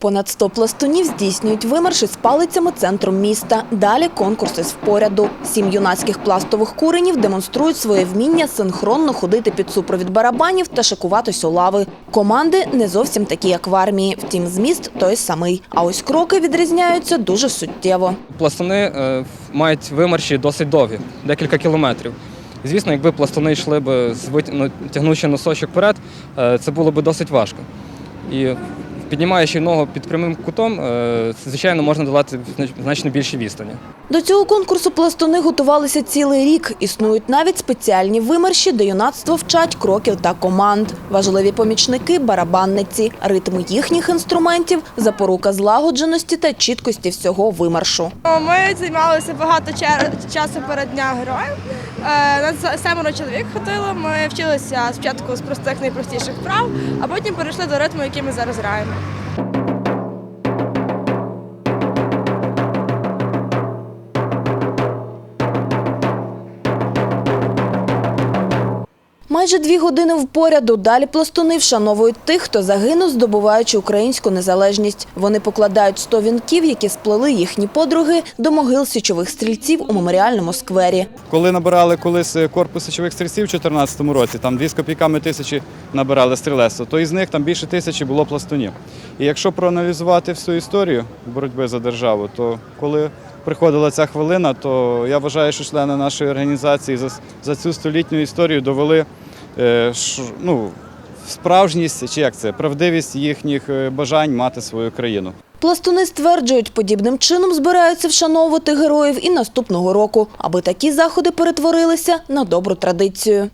Понад 100 пластунів здійснюють вимарші з палицями центром міста. Далі конкурси з впоряду. Сім юнацьких пластових куренів демонструють своє вміння синхронно ходити під супровід барабанів та шикуватись у лави. Команди не зовсім такі, як в армії. Втім, зміст той самий. А ось кроки відрізняються дуже суттєво. Пластуни е, мають вимарші досить довгі, декілька кілометрів. Звісно, якби пластуни йшли б ну, тягнучи носочок вперед, е, це було б досить важко. Піднімаючи ногу під прямим кутом, е, звичайно, можна долати значно більші відстані. До цього конкурсу пластуни готувалися цілий рік. Існують навіть спеціальні вимарші, де юнацтво вчать кроків та команд. Важливі помічники – барабанниці. Ритм їхніх інструментів – запорука злагодженості та чіткості всього вимаршу. Ми займалися багато ча- часу перед дня героїв. Е, Нас семеро чоловік ходило. Ми вчилися спочатку з простих найпростіших вправ, а потім перейшли до ритму, який ми зараз граємо. thank you Майже дві години впоряду. Далі пластуни вшановують тих, хто загинув, здобуваючи українську незалежність. Вони покладають 100 вінків, які сплели їхні подруги, до могил січових стрільців у меморіальному сквері. Коли набирали колись е, корпус січових стрільців у 2014 році, там дві з копійками тисячі набирали стрілецтво, то із них там більше тисячі було пластунів. І якщо проаналізувати всю історію боротьби за державу, то коли приходила ця хвилина, то я вважаю, що члени нашої організації за, за цю столітню історію довели е, ш- ну, справжність чи як це, правдивість їхніх е, бажань мати свою країну. Пластуни стверджують, подібним чином збираються вшановувати героїв і наступного року, аби такі заходи перетворилися на добру традицію.